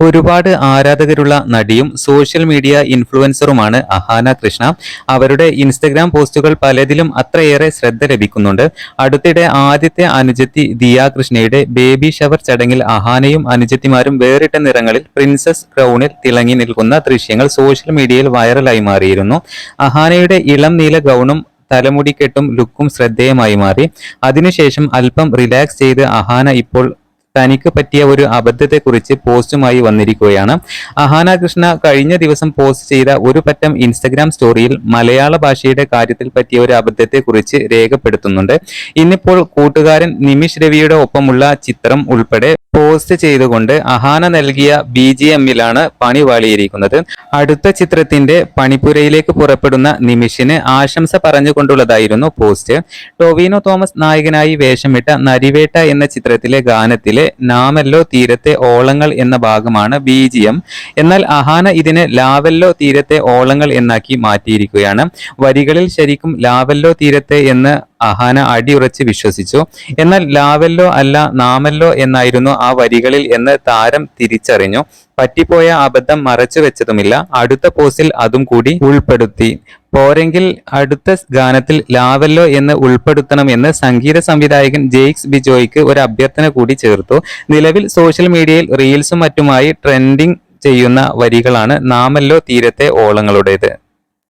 ഒരുപാട് ആരാധകരുള്ള നടിയും സോഷ്യൽ മീഡിയ ഇൻഫ്ലുവൻസറുമാണ് അഹാന കൃഷ്ണ. അവരുടെ ഇൻസ്റ്റഗ്രാം പോസ്റ്റുകൾ പലതിലും അത്രയേറെ ശ്രദ്ധ ലഭിക്കുന്നുണ്ട്. അടുത്തിടെ ആദ്യത്തെ അനുജത്തി ദിയാ കൃഷ്ണയുടെ ബേബി ഷവർ ചടങ്ങിൽ അഹാനയും അനുജത്തിമാരും വേറിട്ട നിറങ്ങളിൽ പ്രിൻസസ് ക്രൗണിൽ തിളങ്ങി നിൽക്കുന്ന ദൃശ്യങ്ങൾ സോഷ്യൽ മീഡിയയിൽ വൈറലായി മാറിയിരുന്നു. അഹാനയുടെ ഇളം നീല ഗൗണും തലമുടിക്കെട്ടും ലുക്കും ശ്രദ്ധേയമായി മാറി. അതിനുശേഷം അല്പം റിലാക്സ് ചെയ്ത് അഹാന ഇപ്പോൾ തനിക്ക് പറ്റിയ ഒരു അബദ്ധത്തെക്കുറിച്ച് പോസ്റ്റുമായി വന്നിരിക്കുകയാണ്. അഹാന കൃഷ്ണ കഴിഞ്ഞ ദിവസം പോസ്റ്റ് ചെയ്ത ഒരു പറ്റം ഇൻസ്റ്റഗ്രാം സ്റ്റോറിയിൽ മലയാള ഭാഷയുടെ കാര്യത്തിൽ പറ്റിയ ഒരു അബദ്ധത്തെക്കുറിച്ച് രേഖപ്പെടുത്തുന്നുണ്ട്. ഇന്നിപ്പോൾ കൂട്ടുകാരൻ നിമിഷ് രവിയുടെ ഒപ്പമുള്ള ചിത്രം ഉൾപ്പെടെ പോസ്റ്റ് ചെയ്തുകൊണ്ട് അഹാന നൽകിയ ബി ജി എമ്മിലാണ് പണി വാളിയിരിക്കുന്നത്. അടുത്ത ചിത്രത്തിന്റെ പണിപ്പുരയിലേക്ക് പുറപ്പെടുന്ന നിമിഷിന് ആശംസ പറഞ്ഞുകൊണ്ടുള്ളതായിരുന്നു പോസ്റ്റ്. ടൊവിനോ തോമസ് നായകനായി വേഷമിട്ട നരിവേട്ട എന്ന ചിത്രത്തിലെ ഗാനത്തിലെ നാമല്ലോ തീരത്തെ ഓളങ്ങൾ എന്ന ഭാഗമാണ് ബി ജി എം. എന്നാൽ അഹാന ഇതിനെ ലാവല്ലോ തീരത്തെ ഓളങ്ങൾ എന്നാക്കി മാറ്റിയിരിക്കുകയാണ്. വരികളിൽ ശരിക്കും ലാവല്ലോ തീരത്തെ എന്ന് അഹാന അടിയുറച്ച് വിശ്വസിച്ചു. എന്നാൽ ലാവല്ലോ അല്ല നാമല്ലോ എന്നായിരുന്നു ആ വരികളിൽ എന്ന് താരം തിരിച്ചറിഞ്ഞു. പറ്റിപ്പോയ അബദ്ധം മറച്ചു വെച്ചതുമില്ല. അടുത്ത പോസ്റ്റിൽ അതും കൂടി ഉൾപ്പെടുത്തി. പോരെങ്കിൽ അടുത്ത ഗാനത്തിൽ ലാവല്ലോ എന്ന് ഉൾപ്പെടുത്തണമെന്ന് സംഗീത സംവിധായകൻ ജെയ്ക്സ് ബിജോയ്ക്ക് ഒരു അഭ്യർത്ഥന കൂടി ചേർത്തു. നിലവിൽ സോഷ്യൽ മീഡിയയിൽ റീൽസും മറ്റുമായി ട്രെൻഡിങ് ചെയ്യുന്ന വരികളാണ് നാമല്ലോ തീരത്തെ ഓളങ്ങളുടേത്.